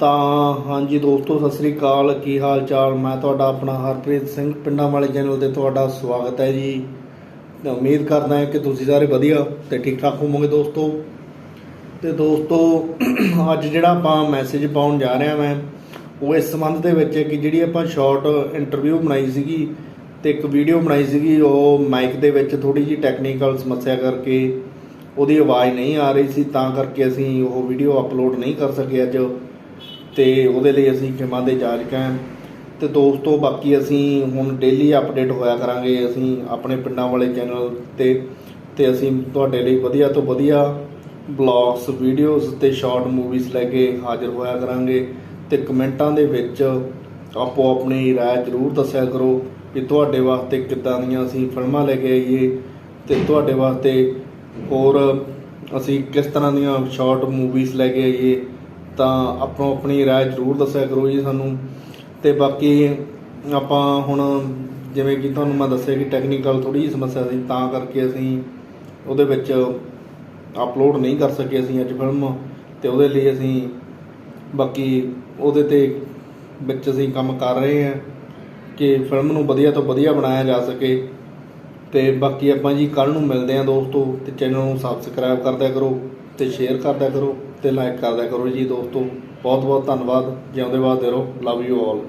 ਤਾਂ ਹਾਂਜੀ ਦੋਸਤੋ, ਸਤਿ ਸ੍ਰੀ ਅਕਾਲ। ਕੀ ਹਾਲ ਚਾਲ ਮੈਂ ਤੁਹਾਡਾ ਆਪਣਾ ਹਰਪ੍ਰੀਤ ਸਿੰਘ, ਪਿੰਡਾਂ ਵਾਲੇ ਚੈਨਲ ਤੇ ਤੁਹਾਡਾ ਸਵਾਗਤ ਹੈ ਜੀ। ਉਮੀਦ ਕਰਦਾ ਹਾਂ ਕਿ ਤੁਸੀਂ ਸਾਰੇ ਵਧੀਆ ਤੇ ਠੀਕ ਠਾਕ ਹੋਵੋਗੇ ਦੋਸਤੋ। ਤੇ ਦੋਸਤੋ, ਅੱਜ ਜਿਹੜਾ ਆਪਾਂ ਮੈਸੇਜ ਪਾਉਣ ਜਾ ਰਹੇ ਹਾਂ ਮੈਂ, ਉਹ ਇਸ ਸੰਬੰਧ ਦੇ ਵਿੱਚ ਹੈ ਕਿ ਜਿਹੜੀ ਆਪਾਂ ਸ਼ਾਰਟ ਇੰਟਰਵਿਊ ਬਣਾਈ ਸੀਗੀ ਤੇ ਇੱਕ ਵੀਡੀਓ ਬਣਾਈ ਸੀਗੀ, ਉਹ ਮਾਈਕ ਦੇ ਵਿੱਚ ਥੋੜੀ ਜਿਹੀ ਟੈਕਨੀਕਲ ਸਮੱਸਿਆ ਕਰਕੇ ਉਹਦੀ ਆਵਾਜ਼ ਨਹੀਂ ਆ ਰਹੀ ਸੀ, ਤਾਂ ਕਰਕੇ ਅਸੀਂ ਉਹ ਵੀਡੀਓ ਅਪਲੋਡ ਨਹੀਂ ਕਰ ਸਕੇ ਅੱਜ। ਤੇ ਉਹਦੇ ਲਈ ਅਸੀਂ ਖਿਮਾ ਦੇ ਜਾਜਕ ਹਾਂ ਤੇ ਦੋਸਤੋ, ਬਾਕੀ ਅਸੀਂ ਹੁਣ ਡੇਲੀ ਅਪਡੇਟ ਹੋਇਆ ਕਰਾਂਗੇ ਅਸੀਂ ਆਪਣੇ ਪਿੰਡਾਂ ਵਾਲੇ ਚੈਨਲ ਤੇ। ਤੇ ਅਸੀਂ ਤੁਹਾਡੇ ਲਈ ਵਧੀਆ ਤੋਂ ਵਧੀਆ ਬਲੌਗਸ ਵੀਡੀਓਜ਼ ਤੇ ਸ਼ਾਰਟ ਮੂਵੀਜ਼ ਲੈ ਕੇ ਹਾਜ਼ਰ ਹੋਇਆ ਕਰਾਂਗੇ। ਤੇ ਕਮੈਂਟਾਂ ਦੇ ਵਿੱਚ ਆਪੋ ਆਪਣੀ ਰਾਏ ਜ਼ਰੂਰ ਦੱਸਿਆ ਕਰੋ ਕਿ ਤੁਹਾਡੇ ਵਾਸਤੇ ਕਿੱਦਾਂ ਦੀਆਂ ਅਸੀਂ ਫਿਲਮਾਂ ਲੈ ਕੇ ਆਈਏ ਤੇ ਤੁਹਾਡੇ ਵਾਸਤੇ ਹੋਰ ਅਸੀਂ ਕਿਸ ਤਰ੍ਹਾਂ ਦੀਆਂ ਸ਼ਾਰਟ ਮੂਵੀਜ਼ ਲੈ ਕੇ ਆਈਏ। ਤਾਂ ਆਪੋ ਆਪਣੀ ਰਾਏ ਜ਼ਰੂਰ ਦੱਸਿਆ ਕਰੋ ਜੀ ਸਾਨੂੰ। ਤੇ ਬਾਕੀ ਆਪਾਂ ਹੁਣ ਜਿਵੇਂ ਕਿ ਤੁਹਾਨੂੰ ਮੈਂ ਦੱਸਿਆ ਕਿ ਟੈਕਨੀਕਲ ਥੋੜੀ ਜਿਹੀ ਸਮੱਸਿਆ ਸੀ, ਤਾਂ ਕਰਕੇ ਅਸੀਂ ਉਹਦੇ ਵਿੱਚ ਅਪਲੋਡ ਨਹੀਂ ਕਰ ਸਕੇ ਅਸੀਂ ਅੱਜ ਫਿਲਮ ਤੇ ਉਹਦੇ ਲਈ ਅਸੀਂ ਬਾਕੀ ਉਹਦੇ ਤੇ ਵਿੱਚ ਅਸੀਂ ਕੰਮ ਕਰ ਰਹੇ ਹਾਂ ਕਿ ਫਿਲਮ ਨੂੰ ਵਧੀਆ ਤੋਂ ਵਧੀਆ ਬਣਾਇਆ ਜਾ ਸਕੇ। ਤੇ ਬਾਕੀ ਆਪਾਂ ਜੀ ਕੱਲ ਨੂੰ ਮਿਲਦੇ ਹਾਂ ਦੋਸਤੋ, ਤੇ ਚੈਨਲ ਨੂੰ ਸਬਸਕ੍ਰਾਈਬ ਕਰਦਿਆ ਕਰੋ। ਤੇ ਸ਼ੇਅਰ ਕਰਦਿਆ ਕਰੋ ਤੇ ਲਾਈਕ ਕਰਦਿਆ ਕਰੋ ਜੀ ਦੋਸਤੋ। ਬਹੁਤ ਬਹੁਤ ਧੰਨਵਾਦ। ਜਿਉਂਦੇ ਵਾਸਤੇ ਰਹੋ। Love you all